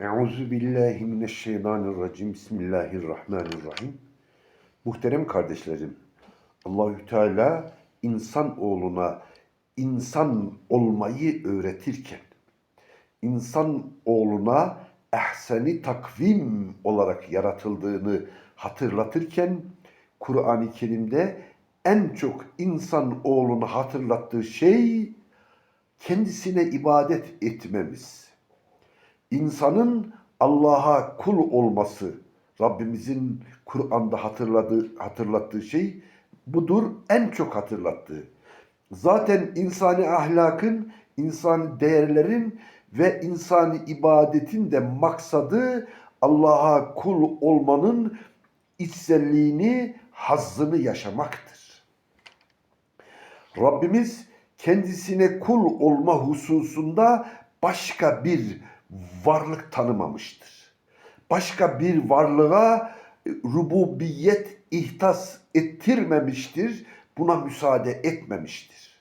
Euzu billahi mineşşeytanirracim. Bismillahirrahmanirrahim. Muhterem kardeşlerim, Allahü Teala insan oğluna insan olmayı öğretirken, insan oğluna ehseni takvim olarak yaratıldığını hatırlatırken, Kur'an-ı Kerim'de en çok insan oğlunu hatırlattığı şey kendisine ibadet etmemiz insanın Allah'a kul olması, Rabbimizin Kur'an'da hatırladığı, hatırlattığı şey budur, en çok hatırlattığı. Zaten insani ahlakın, insani değerlerin ve insani ibadetin de maksadı Allah'a kul olmanın içselliğini, hazzını yaşamaktır. Rabbimiz kendisine kul olma hususunda başka bir varlık tanımamıştır. Başka bir varlığa e, rububiyet ihtas ettirmemiştir. Buna müsaade etmemiştir.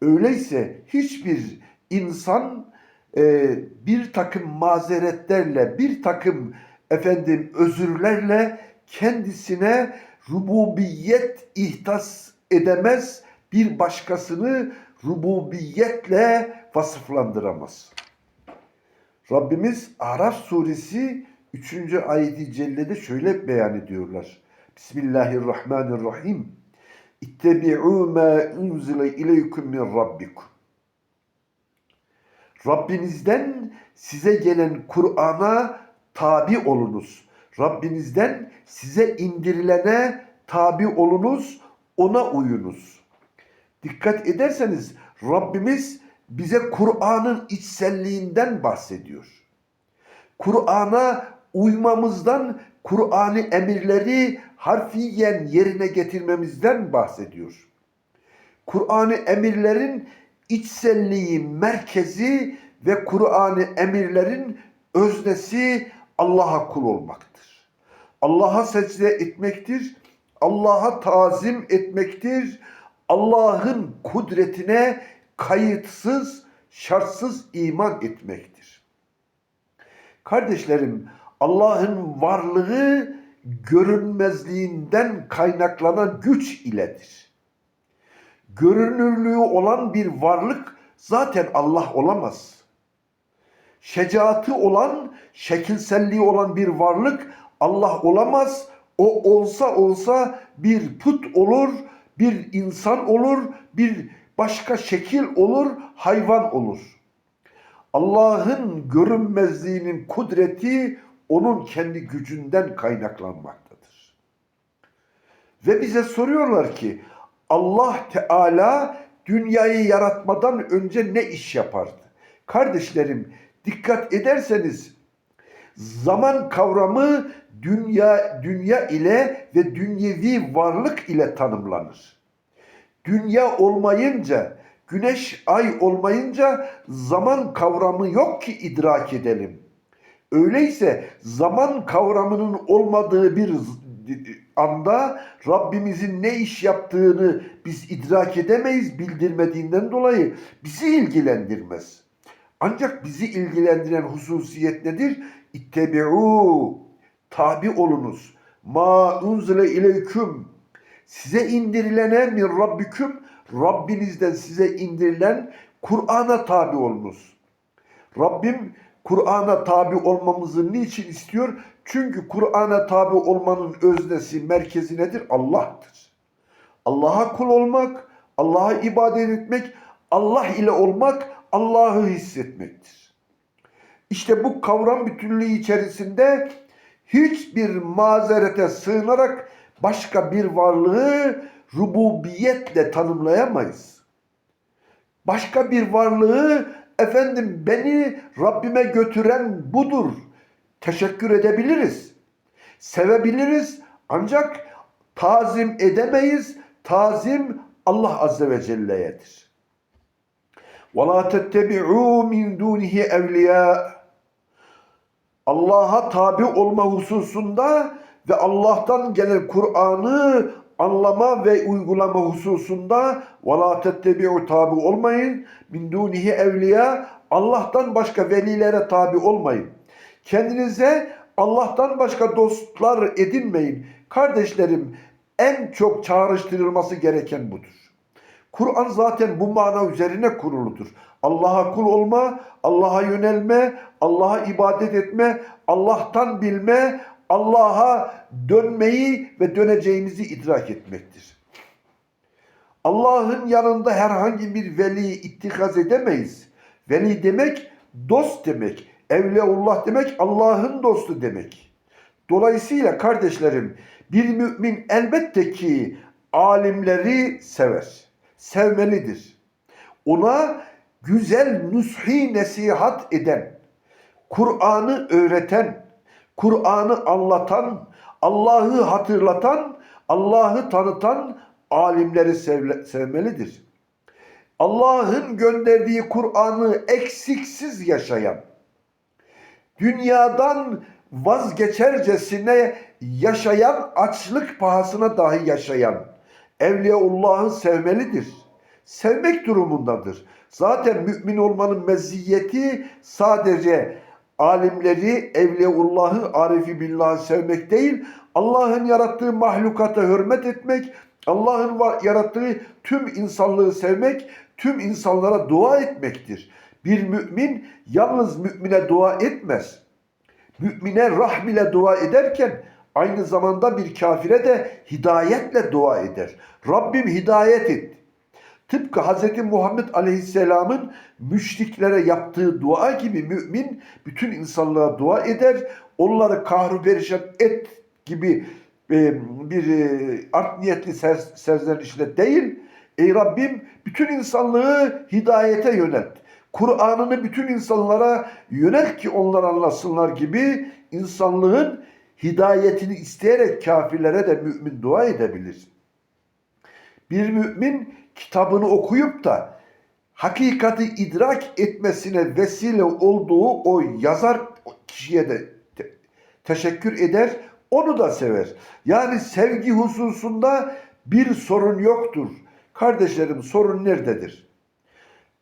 Öyleyse hiçbir insan e, bir takım mazeretlerle, bir takım efendim özürlerle kendisine rububiyet ihtas edemez, bir başkasını rububiyetle vasıflandıramaz. Rabbimiz Araf suresi 3. ayeti cellede şöyle beyan ediyorlar. Bismillahirrahmanirrahim. İttebi'u ma unzile ileykum min rabbikum. Rabbinizden size gelen Kur'an'a tabi olunuz. Rabbinizden size indirilene tabi olunuz, ona uyunuz. Dikkat ederseniz Rabbimiz bize Kur'an'ın içselliğinden bahsediyor. Kur'an'a uymamızdan, Kur'an'ı emirleri harfiyen yerine getirmemizden bahsediyor. Kur'an'ı emirlerin içselliği, merkezi ve Kur'an'ı emirlerin öznesi Allah'a kul olmaktır. Allah'a secde etmektir, Allah'a tazim etmektir, Allah'ın kudretine kayıtsız, şartsız iman etmektir. Kardeşlerim, Allah'ın varlığı görünmezliğinden kaynaklanan güç iledir. Görünürlüğü olan bir varlık zaten Allah olamaz. Şecaatı olan, şekilselliği olan bir varlık Allah olamaz. O olsa olsa bir put olur, bir insan olur, bir başka şekil olur, hayvan olur. Allah'ın görünmezliğinin kudreti onun kendi gücünden kaynaklanmaktadır. Ve bize soruyorlar ki Allah Teala dünyayı yaratmadan önce ne iş yapardı? Kardeşlerim dikkat ederseniz zaman kavramı dünya dünya ile ve dünyevi varlık ile tanımlanır. Dünya olmayınca, güneş, ay olmayınca zaman kavramı yok ki idrak edelim. Öyleyse zaman kavramının olmadığı bir anda Rabbimizin ne iş yaptığını biz idrak edemeyiz bildirmediğinden dolayı bizi ilgilendirmez. Ancak bizi ilgilendiren hususiyet nedir? İttebi'u tabi olunuz. Ma unzile ileyküm size indirilene min rabbiküm Rabbinizden size indirilen Kur'an'a tabi olunuz. Rabbim Kur'an'a tabi olmamızı niçin istiyor? Çünkü Kur'an'a tabi olmanın öznesi, merkezi nedir? Allah'tır. Allah'a kul olmak, Allah'a ibadet etmek, Allah ile olmak, Allah'ı hissetmektir. İşte bu kavram bütünlüğü içerisinde hiçbir mazerete sığınarak başka bir varlığı rububiyetle tanımlayamayız. Başka bir varlığı efendim beni Rabbime götüren budur. Teşekkür edebiliriz. Sevebiliriz ancak tazim edemeyiz. Tazim Allah Azze ve Celle'yedir. وَلَا تَتَّبِعُوا مِنْ دُونِهِ اَوْلِيَاءَ Allah'a tabi olma hususunda ve Allah'tan gelen Kur'an'ı anlama ve uygulama hususunda وَلَا تَتَّبِعُ tabi olmayın. مِنْ دُونِهِ evliya Allah'tan başka velilere tabi olmayın. Kendinize Allah'tan başka dostlar edinmeyin. Kardeşlerim en çok çağrıştırılması gereken budur. Kur'an zaten bu mana üzerine kuruludur. Allah'a kul olma, Allah'a yönelme, Allah'a ibadet etme, Allah'tan bilme, Allah'a dönmeyi ve döneceğimizi idrak etmektir. Allah'ın yanında herhangi bir veli ittikaz edemeyiz. Veli demek dost demek. Evliyaullah demek Allah'ın dostu demek. Dolayısıyla kardeşlerim bir mümin elbette ki alimleri sever. Sevmelidir. Ona güzel nushi nesihat eden, Kur'an'ı öğreten, Kur'an'ı anlatan, Allah'ı hatırlatan, Allah'ı tanıtan alimleri sevle- sevmelidir. Allah'ın gönderdiği Kur'an'ı eksiksiz yaşayan, dünyadan vazgeçercesine yaşayan, açlık pahasına dahi yaşayan Evliyaullah'ı sevmelidir. Sevmek durumundadır. Zaten mümin olmanın meziyeti sadece alimleri, Evliyaullah'ı, Arifi Billah'ı sevmek değil, Allah'ın yarattığı mahlukata hürmet etmek, Allah'ın yarattığı tüm insanlığı sevmek, tüm insanlara dua etmektir. Bir mümin yalnız mümine dua etmez. Mümine rahm ile dua ederken aynı zamanda bir kafire de hidayetle dua eder. Rabbim hidayet et. Tıpkı Hz. Muhammed Aleyhisselam'ın müşriklere yaptığı dua gibi mümin bütün insanlığa dua eder. Onları kahru perişan et gibi e, bir e, art niyetli ser- serzenişle değil. Ey Rabbim bütün insanlığı hidayete yönelt. Kur'an'ını bütün insanlara yönelt ki onlar anlasınlar gibi insanlığın hidayetini isteyerek kafirlere de mümin dua edebilir. Bir mümin kitabını okuyup da hakikati idrak etmesine vesile olduğu o yazar kişiye de te- teşekkür eder, onu da sever. Yani sevgi hususunda bir sorun yoktur. Kardeşlerim sorun nerededir?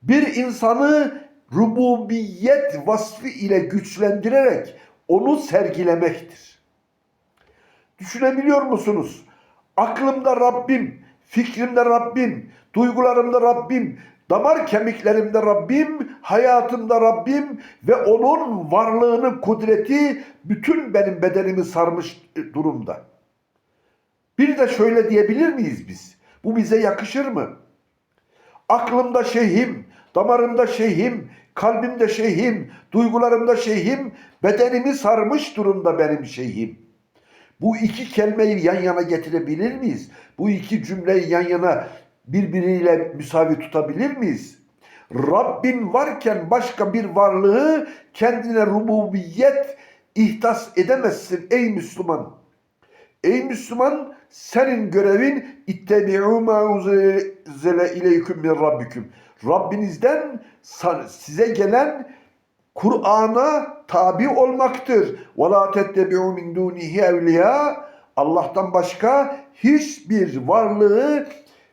Bir insanı rububiyet vasfı ile güçlendirerek onu sergilemektir. Düşünebiliyor musunuz? Aklımda Rabbim, fikrimde Rabbim, duygularımda Rabbim, damar kemiklerimde Rabbim, hayatımda Rabbim ve onun varlığının kudreti bütün benim bedenimi sarmış durumda. Bir de şöyle diyebilir miyiz biz? Bu bize yakışır mı? Aklımda şeyhim, damarımda şeyhim, kalbimde şeyhim, duygularımda şeyhim, bedenimi sarmış durumda benim şeyhim. Bu iki kelimeyi yan yana getirebilir miyiz? Bu iki cümleyi yan yana birbiriyle müsavi tutabilir miyiz? Rabbin varken başka bir varlığı kendine rububiyet ihtas edemezsin ey Müslüman. Ey Müslüman senin görevin ittebi'u ma unzile ileyküm min rabbikum. Rabbinizden size gelen Kur'an'a tabi olmaktır. La tettebi'u min dunihi evliya. Allah'tan başka hiçbir varlığı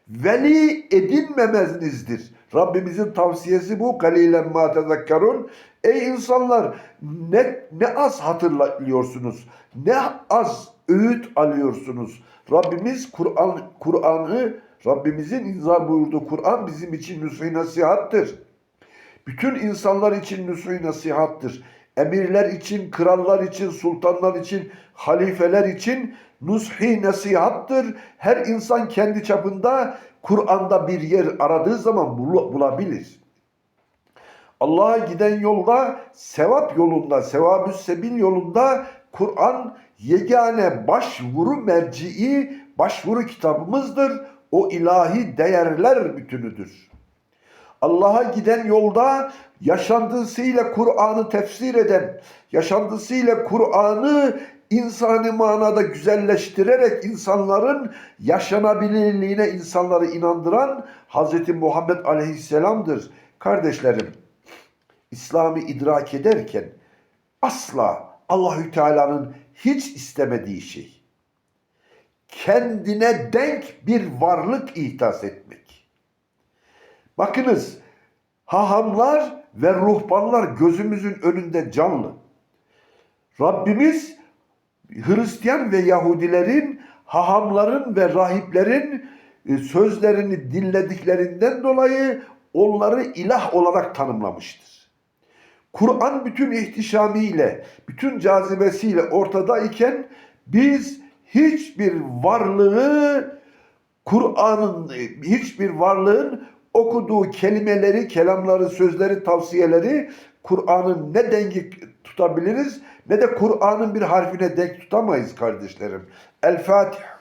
veli edinmemenizdir. Rabbimizin tavsiyesi bu. Kalilen ma tezekkerun. Ey insanlar ne, ne az hatırlıyorsunuz. Ne az öğüt alıyorsunuz. Rabbimiz Kur'an Kur'an'ı Rabbimizin inzal buyurduğu Kur'an bizim için nüsü nasihattır. Bütün insanlar için nüsü nasihattır. Emirler için, krallar için, sultanlar için, halifeler için nushi nasihattır. Her insan kendi çapında Kur'an'da bir yer aradığı zaman bul- bulabilir. Allah'a giden yolda, sevap yolunda, sevabü sebil yolunda Kur'an yegane başvuru merci'i, başvuru kitabımızdır. O ilahi değerler bütünüdür. Allah'a giden yolda yaşantısıyla Kur'an'ı tefsir eden, yaşantısıyla Kur'an'ı insani manada güzelleştirerek insanların yaşanabilirliğine insanları inandıran Hz. Muhammed Aleyhisselam'dır. Kardeşlerim, İslam'ı idrak ederken asla Allahü Teala'nın hiç istemediği şey kendine denk bir varlık ihtas etmek. Bakınız hahamlar ve ruhbanlar gözümüzün önünde canlı. Rabbimiz Hristiyan ve Yahudilerin, hahamların ve rahiplerin e, sözlerini dinlediklerinden dolayı onları ilah olarak tanımlamıştır. Kur'an bütün ihtişamiyle, bütün cazibesiyle ortadayken biz hiçbir varlığı Kur'an'ın hiçbir varlığın okuduğu kelimeleri, kelamları, sözleri, tavsiyeleri Kur'an'ın ne dengi tutabiliriz ne de Kur'an'ın bir harfine denk tutamayız kardeşlerim. El Fatiha.